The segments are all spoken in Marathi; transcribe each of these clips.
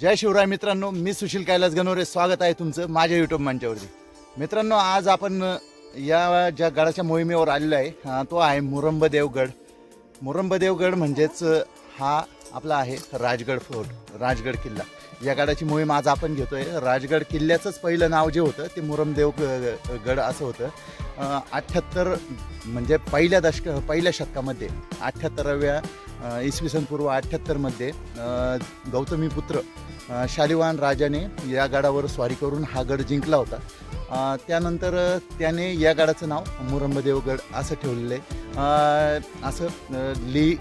जय शिवराय मित्रांनो मी सुशील कैलास गणोरे स्वागत आहे तुमचं माझ्या युट्यूब मंचावरती. मित्रांनो आज आपण या ज्या गडाच्या मोहिमेवर आलेलो आहे तो आहे मुरंब देवगड मुरंब देवगड म्हणजेच हा आपला आहे राजगड फोर्ट राजगड किल्ला. या गडाची मोहीम आज आपण घेतोय. राजगड किल्ल्याचंच पहिलं नाव जे होतं ते मुरमदेव ग- गड असं होतं. अठ्ठ्याहत्तर म्हणजे पहिल्या दशक पहिल्या शतकामध्ये अठ्ठ्याहत्तराव्या इसवी सन पूर्व अठ्ठ्याहत्तरमध्ये गौतमीपुत्र शालिवान राजाने या गडावर स्वारी करून हा गड जिंकला होता. त्यानंतर त्याने या गडाचं नाव मुरंबदेवगड असं ठेवलेलं आहे. असं लि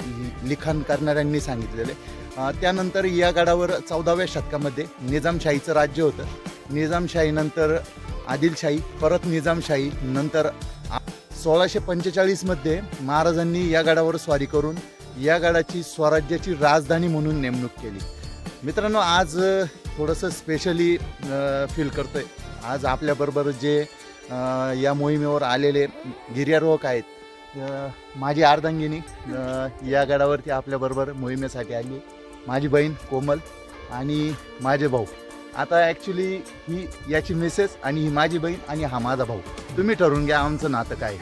लिखाण करणाऱ्यांनी सांगितलेलं आहे. त्यानंतर या गडावर चौदाव्या शतकामध्ये निजामशाहीचं राज्य होतं. निजामशाहीनंतर आदिलशाही परत निजामशाही नंतर सोळाशे पंचेचाळीसमध्ये महाराजांनी या गडावर स्वारी करून या गडाची स्वराज्याची राजधानी म्हणून नेमणूक केली. मित्रांनो आज थोडंसं स्पेशली फील करतोय. आज आपल्याबरोबर जे या मोहिमेवर आलेले गिर्यारोहक आहेत माझी अर्धांगिनी या गडावरती आपल्याबरोबर मोहिमेसाठी आली. माझी बहीण कोमल आणि माझे भाऊ. आता ॲक्च्युली ही याची मिसेस आणि ही माझी बहीण आणि हा माझा भाऊ. तुम्ही ठरवून घ्या आमचं नातं काय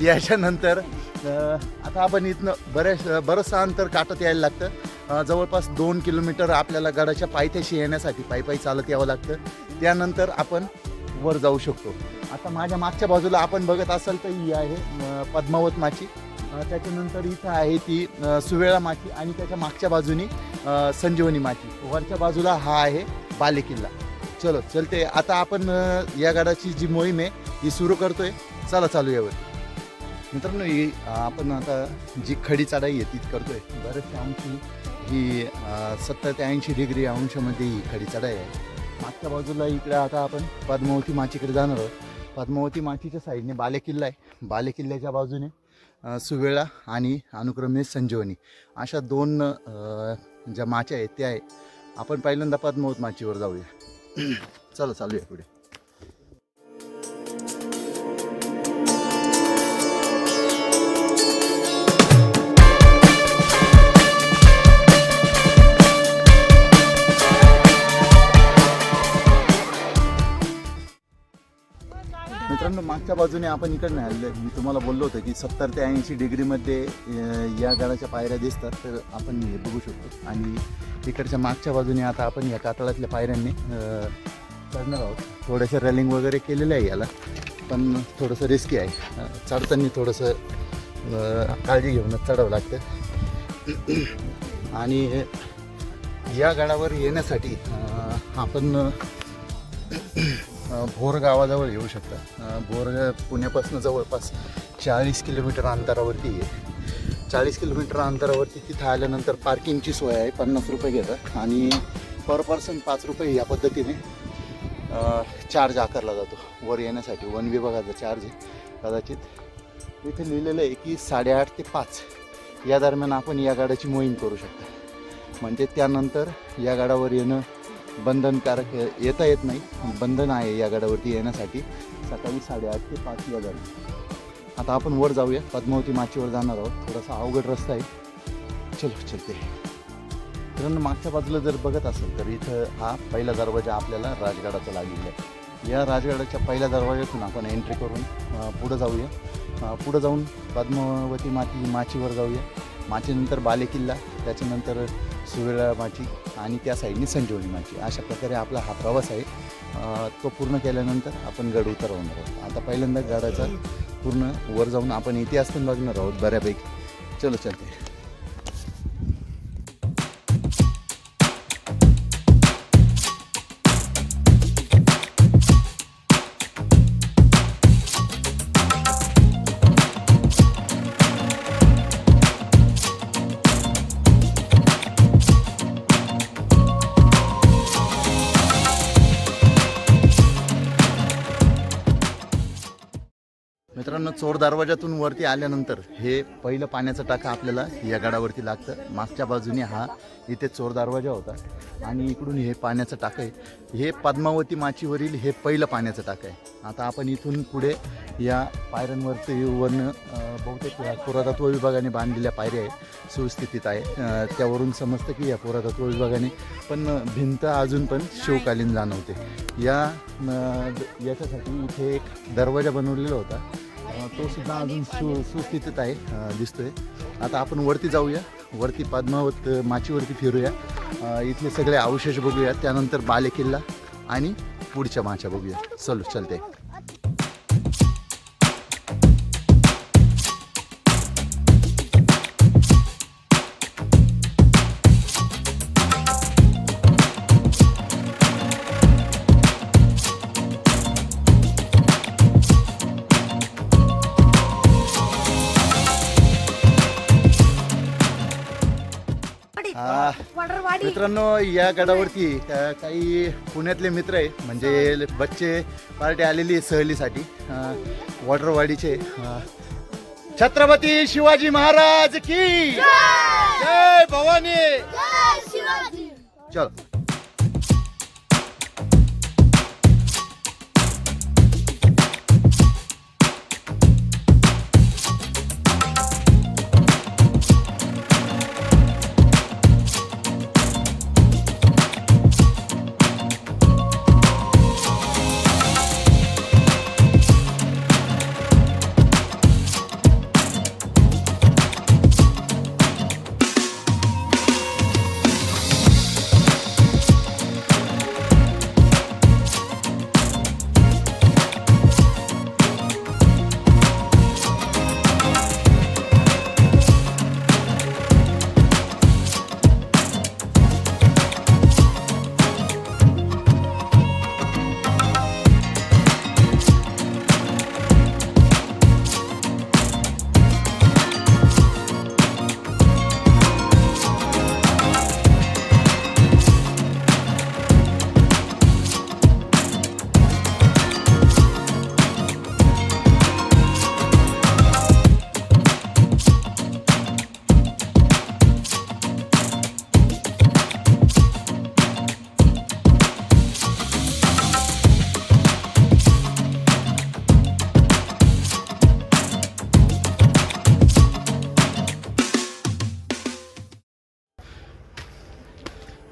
याच्यानंतर आता आपण इथनं बरेच बरंचसं अंतर काटत यायला लागतं. जवळपास दोन किलोमीटर आपल्याला गडाच्या पायथ्याशी येण्यासाठी पायी पायी चालत यावं लागतं. त्यानंतर आपण वर जाऊ शकतो. आता माझ्या मागच्या बाजूला आपण बघत असाल तर ही आहे पद्मावत माची. त्याच्यानंतर इथं आहे ती सुवेळा माती आणि त्याच्या मागच्या बाजूनी संजीवनी माती. वरच्या बाजूला हा आहे बालेकिल्ला. चलो चलते. आता आपण या गडाची जी मोहीम आहे ही सुरू करतोय. चला चालू यावर. मित्रांनो ही आपण आता जी खडी चढाई आहे तीच करतोय. बरेचसे अंशी ही सत्तर ते ऐंशी डिग्री अंशामध्ये ही खडी चढाई आहे. मागच्या बाजूला इकडे आता आपण पद्मावती माचीकडे जाणार आहोत. पद्मावती माचीच्या साईडने बालेकिल्ला आहे. बालेकिल्ल्याच्या बाजूने सुवेळा आणि अनुक्रमे संजीवनी. अशा दोन ज्या माच्या आहेत त्या आहे आपण पहिल्यांदा पद्मावत माचीवर जाऊया. चला चालूया पुढे. मागच्या बाजूने आपण इकडनं आलेलो मी तुम्हाला बोललो होतो की सत्तर ते ऐंशी डिग्रीमध्ये या गडाच्या पायऱ्या दिसतात तर आपण हे बघू शकतो. आणि इकडच्या मागच्या बाजूने आता आपण या कातळातल्या पायऱ्यांनी चढणार आहोत. थोडंसं रनिंग वगैरे केलेलं आहे याला पण थोडंसं रिस्की आहे. चढताना थोडंसं काळजी घेऊनच चढावं लागतं. आणि या गडावर येण्यासाठी आपण भोर गावाजवळ येऊ शकता. भोर पुण्यापासून जवळपास चाळीस किलोमीटर अंतरावरती आहे. चाळीस किलोमीटर अंतरावरती तिथं आल्यानंतर पार्किंगची सोय आहे पन्नास रुपये घेतात. आणि पर पर्सन पाच रुपये या पद्धतीने चार्ज आकारला जातो. वर येण्यासाठी वन विभागाचा चार्ज आहे. कदाचित इथे लिहिलेलं आहे की साडेआठ ते पाच या दरम्यान आपण या गाड्याची मोहीम करू शकता. म्हणजे त्यानंतर या गाडावर येणं बंधनकारक येता येत नाही. बंधन आहे या गडावरती येण्यासाठी. सकाळी साडेआठ ते पाच या गाडी आता आपण वर जाऊया. पद्मावती माचीवर जाणार आहोत. थोडासा अवघड रस्ता आहे. चलो चलते. कारण मागच्या बाजूला जर बघत असेल तर इथं हा पहिला दरवाजा आपल्याला राजगडाचा लागलेला आहे. या राजगडाच्या पहिल्या दरवाजातून आपण एंट्री करून पुढं जाऊया. पुढं जाऊन पद्मावती माची माचीवर जाऊया. माचीनंतर बालेकिल्ला त्याच्यानंतर सुवेळा माची आणि त्या साईडनी संजीवनी माची. अशा प्रकारे आपला हा प्रवास आहे. तो पूर्ण केल्यानंतर आपण गड उतरवणार आहोत. आता पहिल्यांदा गडाचा पूर्ण वर जाऊन आपण इतिहास पण बघणार आहोत बऱ्यापैकी. चलो चलते. चोर दरवाजातून वरती आल्यानंतर हे पहिलं पाण्याचं टाका आपल्याला या गडावरती लागतं. मागच्या बाजूने हा इथे चोर दरवाजा होता. आणि इकडून हे पाण्याचं टाकं आहे. हे पद्मावती माचीवरील हे पहिलं पाण्याचं टाकं आहे. आता आपण इथून पुढे या पायऱ्यांवरती वरनं बहुतेक पुरातत्व विभागाने बांधलेल्या पायऱ्या आहे सुस्थितीत आहे. त्यावरून समजतं की या पुरातत्व विभागाने पण भिंत अजून पण शिवकालीन जाणवते. या याच्यासाठी इथे एक दरवाजा बनवलेला होता. तो सुद्धा अजून सु सुस्थितीत आहे दिसतोय. आता आपण वरती जाऊया. वरती पद्मावत माचीवरती फिरूया. इथले सगळे अवशेष बघूया त्यानंतर बालेकिल्ला आणि पुढच्या माच्या बघूया. चलो चलते. मित्रांनो या गडावरती अ, काही पुण्यातले मित्र आहे म्हणजे बच्चे पार्टी आलेली आहे सहलीसाठी. अ, वॉटरवाडीचे. अ, छत्रपती शिवाजी महाराज की जय! भवानी! चल.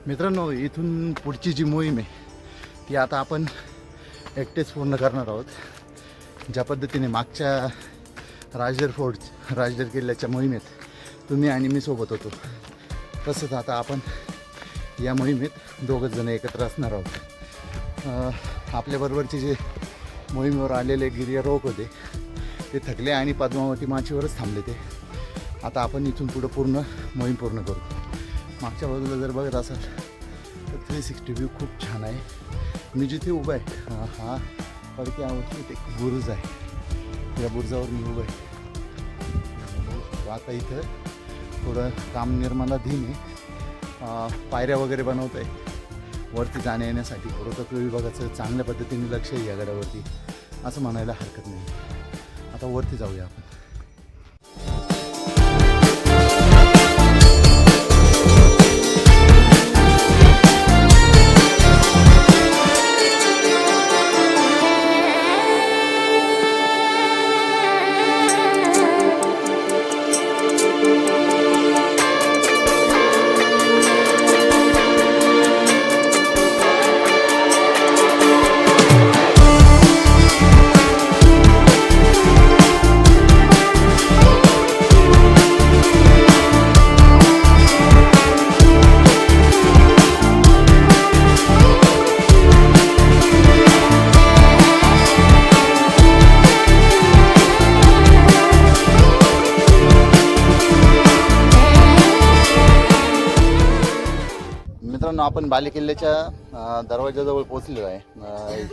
मित्रांनो इथून पुढची जी मोहीम आहे ती आता आपण एकटेच पूर्ण करणार आहोत. ज्या पद्धतीने मागच्या राजदर फोर्ट राजदर किल्ल्याच्या मोहिमेत तुम्ही आणि मी सोबत होतो तसंच आता आपण या मोहिमेत दोघंच जण एकत्र असणार आहोत. आपल्याबरोबरचे जे मोहिमेवर आलेले गिर्यारोहक होते ते थकले आणि पद्मावती माचीवरच थांबले ते. आता आपण इथून पुढं पूर्ण मोहीम पूर्ण करू. मागच्या बाजूला जर बघत असाल तर थ्री सिक्स्टी व्ह्यू खूप छान आहे. मी जिथे उभा आहे हा- हा आवडते एक बुरुज आहे. या बुरुजावर मी उभा आहे. हो, आता इथं थोडं काम निर्माणाधीन आहे. पायऱ्या वगैरे बनवत आहे. वरती जाण्या येण्यासाठी. पुरातत्व विभागाचं चांगल्या पद्धतीने लक्ष आहे या गडावरती. असं म्हणायला हरकत नाही. आता वरती जाऊया आपण. आपण बालेकिल्ल्याच्या अं, दरवाजाजवळ पोहोचलेलो आहे.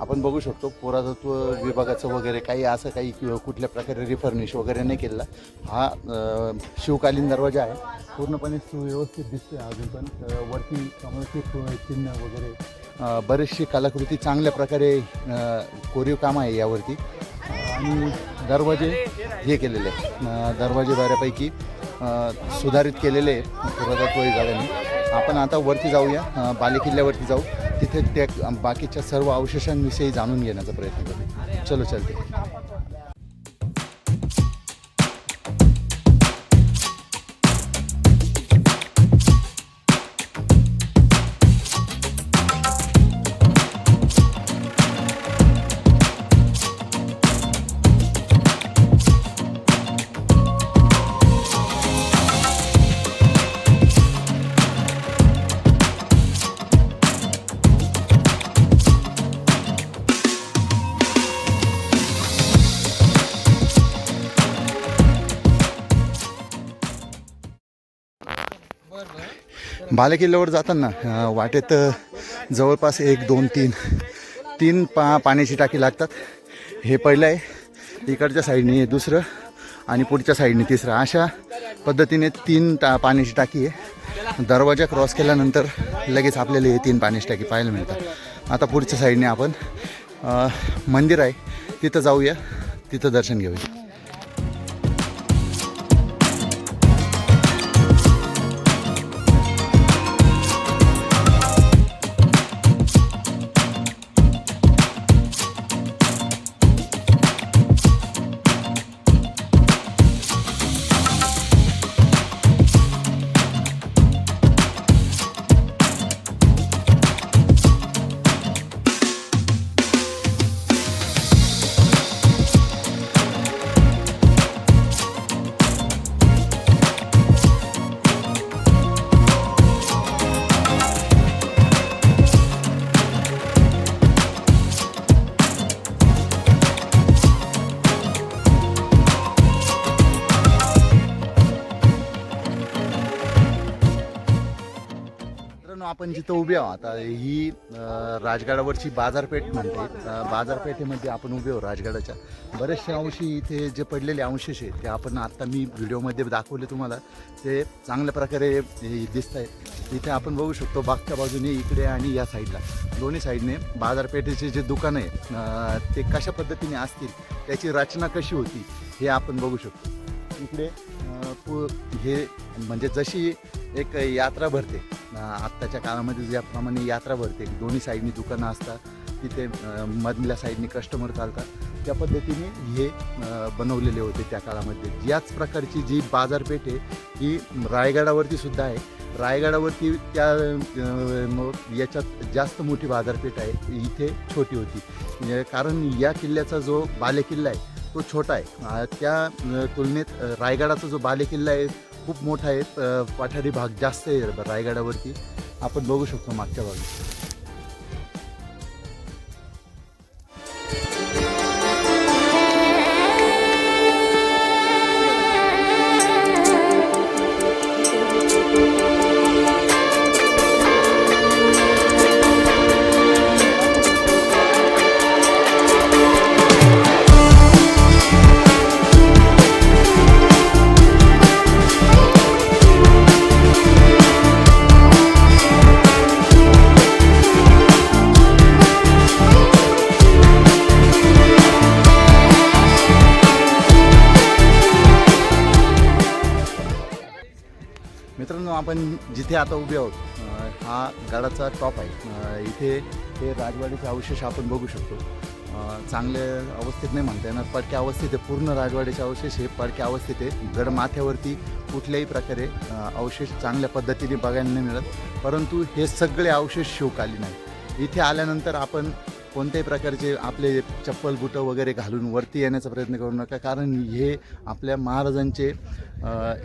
आपण बघू शकतो पुरातत्व विभागाचं वगैरे काही असं काही किंवा कुठल्या प्रकारे रिफर्निश वगैरे नाही केलेला. हा शिवकालीन दरवाजा आहे. पूर्णपणे सुव्यवस्थित दिसते अजून पण. वरती कमळची चिन्ह वगैरे. बरीचशी कलाकृती चांगल्या प्रकारे कोरीव काम आहे यावरती. आणि दरवाजे हे केलेले आहे दरवाजे बऱ्यापैकी सुधारित केलेले आहे पुरातत्व विभागाने आपण आता वरती जाऊया बालेकिल्ल्यावरती जाऊ. तिथे त्या बाकीच्या सर्व अवशेषांविषयी जाणून घेण्याचा प्रयत्न करू. चलो चलते. बालेकिल्ल्यावर जाताना वाटेत जवळपास एक दोन तीन तीन पा पाण्याची टाकी लागतात. हे पहिलं आहे. इकडच्या साईडने दुसरं आणि पुढच्या साईडने तिसरं. अशा पद्धतीने तीन टा पाण्याची टाकी आहे. दरवाजा क्रॉस केल्यानंतर लगेच आपल्याला हे तीन पाण्याची टाकी पाहायला मिळतात. आता पुढच्या साईडने आपण मंदिर आहे. तिथं जाऊया. तिथं दर्शन घेऊया. आपण जिथं उभे आहोत आता ही राजगडावरची बाजारपेठ म्हणते. बाजारपेठेमध्ये आपण उभे आहोत राजगडाच्या. बरेचसे अंशी इथे जे पडलेले अंशेष आहेत ते आपण आत्ता मी व्हिडिओमध्ये दाखवले तुम्हाला. ते चांगल्या प्रकारे दिसत आहेत इथे आपण बघू शकतो बागच्या बाजूने इकडे आणि या साईडला. दोन्ही साईडने बाजारपेठेचे जे दुकानं आहे ते कशा पद्धतीने असतील त्याची रचना कशी होती हे आपण बघू शकतो. इकडे पु- हे म्हणजे जशी एक यात्रा भरते आत्ताच्या काळामध्ये ज्याप्रमाणे यात्रा भरते दोन्ही साईडनी दुकानं असतात तिथे मधल्या साईडनी कस्टमर चालतात त्या पद्धतीने हे बनवलेले होते त्या काळामध्ये. याच प्रकारची जी बाजारपेठ आहे ही रायगडावरती सुद्धा आहे. रायगडावरती त्या मग याच्यात जास्त मोठी बाजारपेठ आहे इथे छोटी होती. कारण या किल्ल्याचा जो बालेकिल्ला आहे तो छोटा आहे. त्या तुलनेत रायगडाचा जो बालेकिल्ला आहे खूप मोठा आहे. पठारी भाग जास्त आहे रायगडावरती. आपण बघू शकतो मागच्या बाजूला. आपण जिथे आता उभे आहोत हा गडाचा टॉप आहे. इथे हे राजवाडीचे अवशेष आपण बघू शकतो. चांगल्या अवस्थेत नाही म्हणता येणार पडक्या अवस्थेत आहे. पूर्ण राजवाड्याचे अवशेष हे पडक्या अवस्थेत आहे. गड माथ्यावरती कुठल्याही प्रकारे अवशेष चांगल्या पद्धतीने बघायला नाही मिळत. परंतु हे सगळे अवशेष शिवकालीन आहेत. इथे आल्यानंतर आपण कोणत्याही प्रकारचे आपले चप्पल बुटं वगैरे घालून वरती येण्याचा प्रयत्न करू नका. कारण हे आपल्या महाराजांचे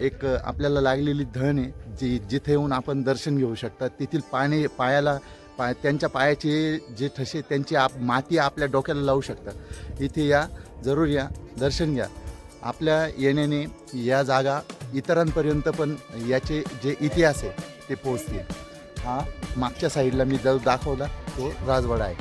एक आपल्याला लागलेली धन आहे जी जिथे येऊन आपण दर्शन घेऊ शकतात तेथील पाणी पायाला पाय त्यांच्या पायाचे जे ठसे त्यांची आप माती आपल्या डोक्याला लावू शकतात इथे या जरूर या दर्शन घ्या. आपल्या येण्याने या जागा इतरांपर्यंत पण याचे जे इतिहास आहे ते पोहोचतील. हा मागच्या साईडला मी जर दाखवला तो राजवाडा आहे.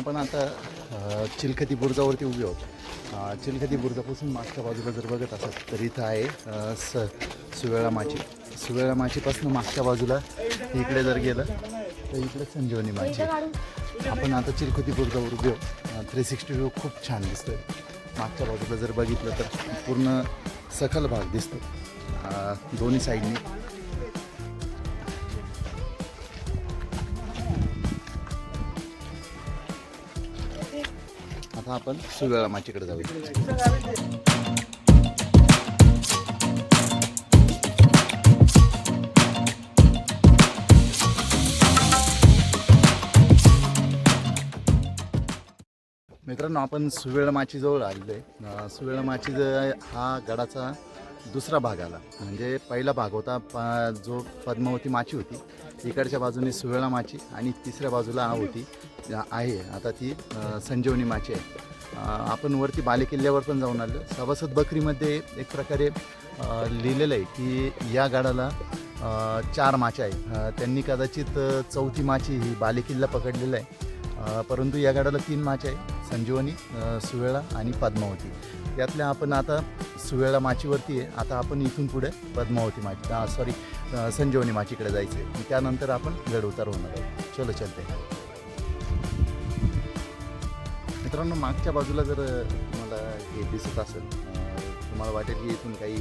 आपण आता चिलखती बुर्जावरती उभे आहोत. चिलखती बुर्जापासून मागच्या बाजूला जर बघत असाल तर इथं आहे स सुवेळा माची. सुवेळा माचीपासून मागच्या बाजूला इकडे जर गेलं तर इकडे संजीवनी माची. आपण आता चिलखती बुर्जावर उभे आहोत. थ्री सिक्स्टी व्ह्यू खूप छान दिसतोय. मागच्या बाजूला जर बघितलं तर पूर्ण सखल भाग दिसतो दोन्ही साईडनी. आता आपण सुवेळा माचीकडे जाऊया. मित्रांनो आपण सुवेळ माचीजवळ आलेलो आहे. सुवेळ माची हा गडाचा दुसरा भाग आला. म्हणजे पहिला भाग होता प जो पद्मावती माची होती. इकडच्या बाजूने सुवेळा माची आणि तिसऱ्या बाजूला होती आहे. आता ती संजीवनी माची आहे. आपण वरती बालेकिल्ल्यावर पण जाऊन आलो. सभासद बकरीमध्ये एक प्रकारे लिहिलेलं आहे की या गडाला चार माच्या आहेत. त्यांनी कदाचित चौथी माची ही बालेकिल्ला पकडलेला आहे. परंतु या गाडाला तीन माच्या आहे संजीवनी सुवेळा आणि पद्मावती. त्यातल्या आपण आता सुवेळा माचीवरती आहे. आता आपण इथून पुढे पद्मावती माची सॉरी संजीवनी माचीकडे जायचं आहे त्यानंतर आपण गडउतार होणार आहोत. चलो चलते. मित्रांनो मागच्या बाजूला जर तुम्हाला हे दिसत असेल तुम्हाला वाटेल की इथून काही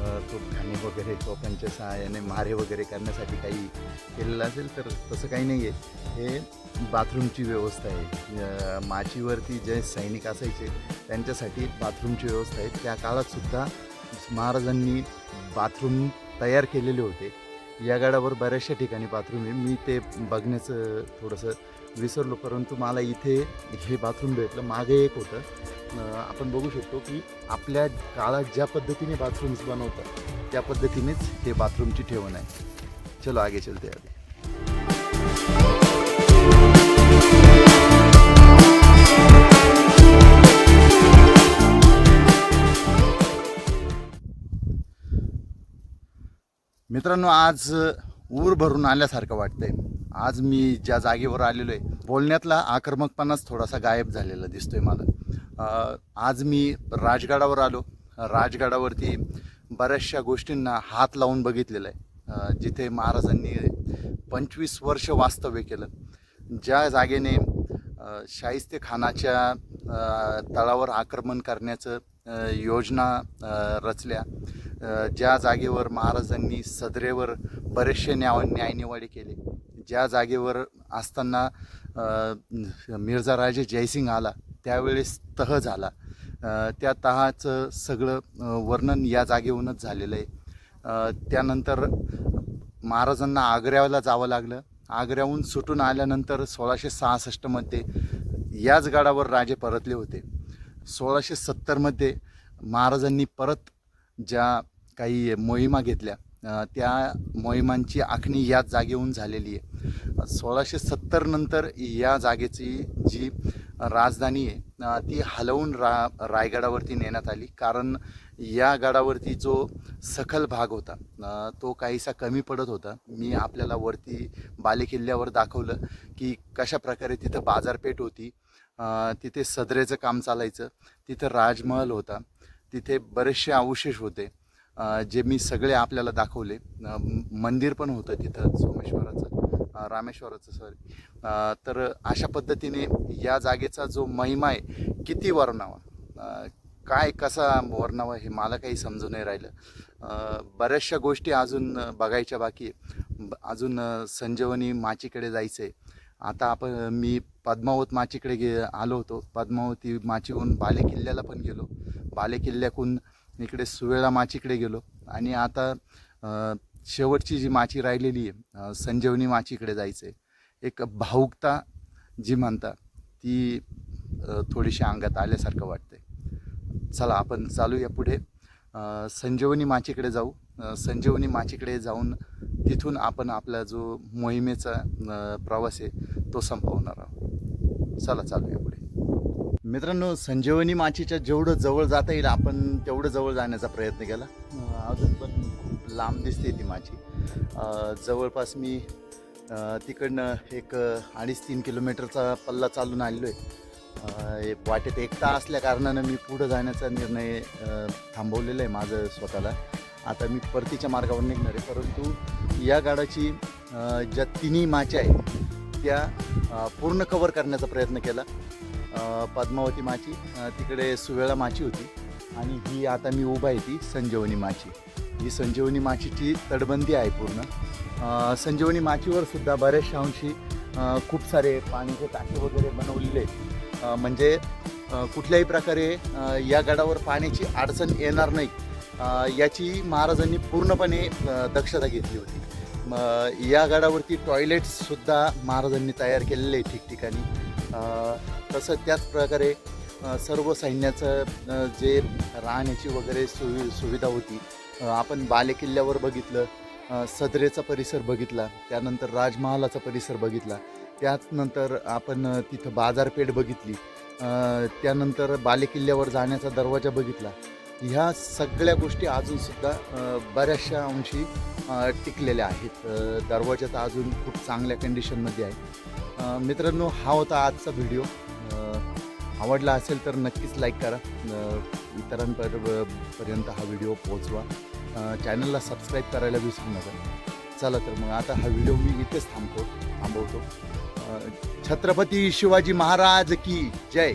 अ, तोपखाने वगैरे तोफांच्या सहाय्याने मारे वगैरे करण्यासाठी काही केलेलं असेल तर तसं काही नाही आहे. हे बाथरूमची व्यवस्था आहे. माचीवरती जे सैनिक असायचे त्यांच्यासाठी बाथरूमची व्यवस्था आहे. त्या काळातसुद्धा महाराजांनी बाथरूम तयार केलेले होते. या गडावर बऱ्याचशा ठिकाणी बाथरूम आहे. मी ते बघण्याचं थोडंसं विसरलो परंतु मला इथे हे बाथरूम भेटलं. मागे एक होतं. आपण बघू शकतो की आपल्या काळात ज्या पद्धतीने बाथरूम्स बनवतात त्या पद्धतीनेच ते बाथरूमची ठेवण आहे. चलो आगे चलते आगे. मित्रांनो आज ऊर भरून आल्यासारखं वाटतंय. आज मी ज्या जागेवर आलेलो आहे बोलण्यातला आक्रमकपणाच थोडासा गायब झालेला दिसतोय मला. आज मी राजगडावर आलो. राजगडावरती बऱ्याचशा गोष्टींना हात लावून बघितलेलं आहे जिथे महाराजांनी पंचवीस वर्ष वास्तव्य केलं. ज्या जागेने शाहिस्तेखानाच्या शाहिस्ते खानाच्या तळावर आक्रमण करण्याचं योजना रचल्या ज्या जागेवर महाराजांनी सदरेवर बरेचसे न्याव न्यायनिवाडे केले. ज्या जागेवर असताना मिर्झा राजे जयसिंग आला त्यावेळेस तह झाला. त्या तहाचं सगळं वर्णन या जागेहूनच झालेलं आहे. त्यानंतर महाराजांना आग्र्याला जावं लागलं. आग्र्याहून सुटून आल्यानंतर सोळाशे सहासष्टमध्ये याच गडावर राजे परतले होते. सोळाशे सत्तरमध्ये महाराजांनी परत ज्या काही मोहिमा घेतल्या. त्या मोहिमांची आखणी याच जागेहून झालेली आहे. सोळाशे सत्तर नंतर या जागेची जी राजधानी आहे ती हलवून रा रायगडावरती नेण्यात आली. कारण या गडावरती जो सखल भाग होता तो काहीसा कमी पडत होता. मी आपल्याला वरती बालेकिल्ल्यावर दाखवलं की कशा प्रकारे तिथं बाजारपेठ होती. तिथे सदरेचं काम चालायचं. तिथं राजमहल होता. तिथे बरेचसे अवशेष होते. जे मी सगळे आपल्याला दाखवले मंदिर पण होतं तिथं सोमेश्वराचं रामेश्वराचं सॉरी तर अशा पद्धतीने या जागेचा जो महिमा आहे किती वर्णावा? काय कसा वर्णावा हे मला काही समजू नाही राहिलं. बऱ्याचशा गोष्टी अजून बघायच्या बाकी ब- अजून संजीवनी माचीकडे जायचं आहे आता आपण मी पद्मावत माचीकडे गे आलो होतो. पद्मावती माचीहून बाले किल्ल्याला पण गेलो. बाले किल्ल्याकून इकडे सुवेळा माचीकडे गेलो. आणि आता शेवटची जी माची राहिलेली आहे संजीवनी माचीकडे जायचं आहे एक भाऊकता जी म्हणता ती थोडीशी अंगात आल्यासारखं वाटते चला आपण चालूया पुढे. संजीवनी माचीकडे जाऊ. संजीवनी माचीकडे जाऊन तिथून आपण आपला जो मोहिमेचा प्रवास आहे तो संपवणार आहोत. चला चालूया पुढे. मित्रांनो संजीवनी माचीच्या जेवढं जवळ जाता येईल आपण तेवढं जवळ जाण्याचा प्रयत्न केला. अजून पण खूप लांब दिसते ती माची. जवळपास मी तिकडनं एक अडीच तीन किलोमीटरचा पल्ला चालून आलेलो आहे एक वाटेत एकटा असल्या कारणानं मी पुढं जाण्याचा निर्णय थांबवलेला आहे माझं स्वतःला. आता मी परतीच्या मार्गावर निघणार आहे परंतु या गाडाची ज्या तिन्ही माच्या आहेत त्या पूर्ण कवर करण्याचा प्रयत्न केला. पद्मावती माची तिकडे सुवेळा माची होती. आणि ही आता मी उभा आहे ती संजीवनी माची. ही संजीवनी माचीची तटबंदी आहे पूर्ण. संजीवनी माचीवर सुद्धा बऱ्याचशा अंशी खूप सारे पाण्याचे टाके वगैरे बनवलेले आहेत. म्हणजे कुठल्याही प्रकारे या गडावर पाण्याची अडचण येणार नाही. याची महाराजांनी पूर्णपणे दक्षता घेतली होती. मग या गडावरती टॉयलेट्ससुद्धा महाराजांनी तयार केलेले आहे ठिकठिकाणी. तसं त्याच प्रकारे सर्व सैन्याचं जे राहण्याची वगैरे सुवि सुविधा होती आपण बालेकिल्ल्यावर बघितलं सदरेचा परिसर बघितला त्यानंतर राजमहालाचा परिसर बघितला त्याचनंतर आपण तिथं बाजारपेठ बघितली त्यानंतर बालेकिल्ल्यावर जाण्याचा दरवाजा बघितला. ह्या सगळ्या गोष्टी अजूनसुद्धा बऱ्याचशा अंशी टिकलेल्या आहेत. दरवाजा तर अजून खूप चांगल्या कंडिशनमध्ये आहे. मित्रांनो हा होता आजचा व्हिडिओ आवडला असेल तर नक्कीच लाईक करा. अ, इतरांपर पर्यंत हा व्हिडिओ पोहोचवा. चॅनलला सबस्क्राईब करायला विसरू नका. चला तर मग आता हा व्हिडिओ मी इथेच थांबतो थांबवतो. छत्रपती शिवाजी महाराज की जय.